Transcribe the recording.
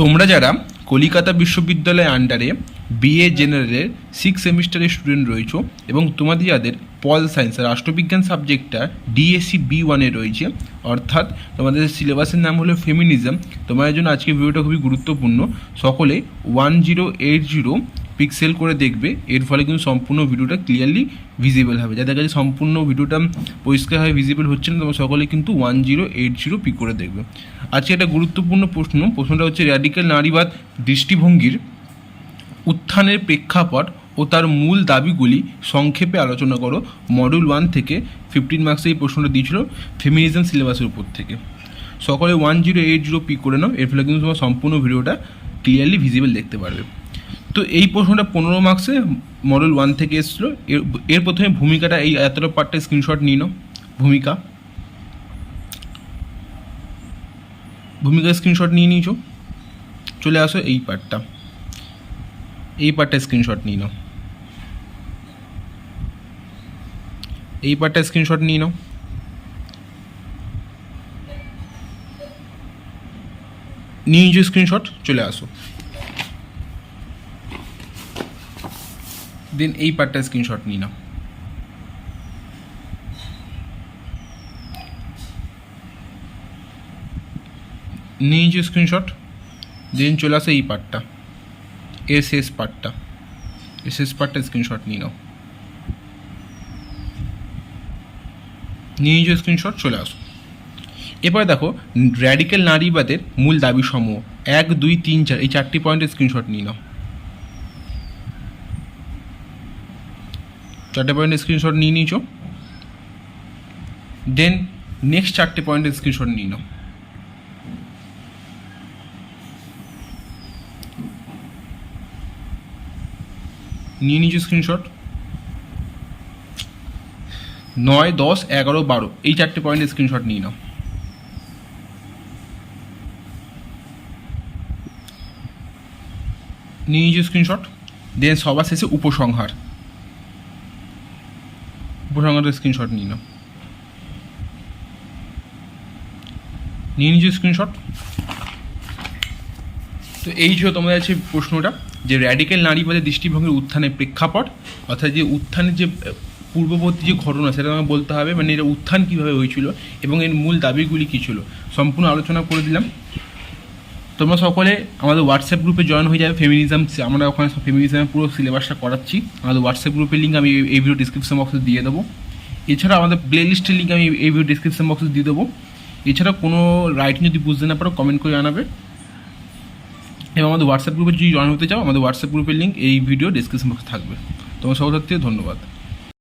তোমরা যারা কলিকাতা বিশ্ববিদ্যালয়ের আন্ডারে বিএ জেনারেলের সিক্স সেমিস্টারের স্টুডেন্ট রয়েছে এবং তোমাদের যাদের পল সায়েন্স রাষ্ট্রবিজ্ঞান সাবজেক্টটা ডিএসসি বি ওয়ানে রয়েছে, অর্থাৎ তোমাদের সিলেবাসের নাম হলো ফেমিনিজম তোমাদের জন্য আজকে ভিডিওটা খুবই গুরুত্বপূর্ণ। সকলে one zero eight zero pixel করে দেখবে, এর ফলে কিন্তু সম্পূর্ণ ভিডিওটা ক্লিয়ারলি ভিজিবল হবে। যাদের কাছে সম্পূর্ণ ভিডিওটা পরিষ্কারভাবে ভিজিবল হচ্ছে না, তোমরা সকলে কিন্তু one zero eight zero pick করে দেখবে। আজকে একটা গুরুত্বপূর্ণ প্রশ্ন, প্রশ্নটা হচ্ছে র্যাডিক্যাল নারীবাদ দৃষ্টিভঙ্গির উত্থানের প্রেক্ষাপট ও তার মূল দাবিগুলি সংক্ষেপে আলোচনা করো। মডিউল ওয়ান থেকে ফিফটিন মার্কসে এই প্রশ্নটা দিয়েছিল ফেমিনিজম সিলেবাসের উপর থেকে। সকলে one zero eight zero pick করে নাও, এর ফলে কিন্তু তোমার সম্পূর্ণ ভিডিওটা ক্লিয়ারলি ভিজিবল দেখতে পারবে। তো এই প্রশ্নটা পনেরো মার্কসে মডেল ওয়ান থেকে এসেছিল। এর এর প্রথমে ভূমিকাটা এই এতটা পার্টটা স্ক্রিনশট নিয়ে নাও, ভূমিকা। ভূমিকা স্ক্রিনশট নিয়ে নিয়েছো। চলে আসো এই পার্টটা এই পার্টটা স্ক্রিনশট নিয়ে নাও। এই পার্টটা স্ক্রিনশট নিয়ে নাও। নিয়ে নিয়েছো স্ক্রিনশট চলে আসো। দেন এই পার্টটা স্ক্রিনশট নিয়ে নাও। নিয়ে নিয়েছো স্ক্রিনশট দেন চলে আসে এই পার্টটা এর শেষ পার্টটা এর শেষ পার্টটা স্ক্রিনশট নিয়ে নাও স্ক্রিনশট চলে আসো। এরপরে দেখো র্যাডিক্যাল নারীবাদের মূল দাবি সমূহ এক, দুই, তিন, চার, এই চারটি পয়েন্টের স্ক্রিনশট নিয়ে নাও। চারটে পয়েন্টের স্ক্রিনশট নিয়ে নিয়েছো। দেন নেক্সট চারটে পয়েন্টের স্ক্রিনশট নিয়ে নাও। নিয়ে নিয়েছো স্ক্রিনশট নয়, দশ, এগারো, বারো, এই চারটে পয়েন্টের স্ক্রিনশট নিয়ে নাও। নিয়ে নিয়েছো স্ক্রিনশট দেন সবার শেষে উপসংহার। উপসংহারের স্ক্রিনশট নিয়ে নাও। নিয়ে নিয়েছো স্ক্রিনশট তো এই ছিল তোমাদের আছে প্রশ্নটা, যে র্যাডিক্যাল নারীবাদের দৃষ্টিভঙ্গির উত্থানের প্রেক্ষাপট, অর্থাৎ যে উত্থানের যে, পূর্ববর্তী যে ঘটনা, সেটা আমাকে বলতে হবে মানে এটা উত্থান কীভাবে হয়েছিল, এবং এর মূল দাবিগুলি কী ছিল, সম্পূর্ণ আলোচনা করে দিলাম। তোমরা সকলে আমাদের হোয়াটসঅ্যাপ গ্রুপে জয়েন হয়ে যাবে ফেমিনিজম আমরা ওখানে ফেমিনিজমের পুরো সিলেবাসটা করাচ্ছি। আমাদের হোয়াটসঅ্যাপ গ্রুপের লিঙ্ক আমি এই- ভিডিও ডিসক্রিপশন বক্সে দিয়ে দেবো। এছাড়া আমাদের প্লে লিস্টের লিঙ্ক আমি এই ভিডিও ডিসক্রিপশন বক্সে দিয়ে দেবো। এছাড়া কোনো রাইটিং যদি বুঝতে না পারো কমেন্ট করে জানাবে। এবং আমাদের হোয়াটসঅ্যাপ গ্রুপে যদি জয়েন হতে চাও, আমাদের হোয়াটসঅ্যাপ গ্রুপের লিঙ্ক এই ভিডিও ডিসক্রিপশন বক্সে থাকবে। তোমার সকল ধন্যবাদ।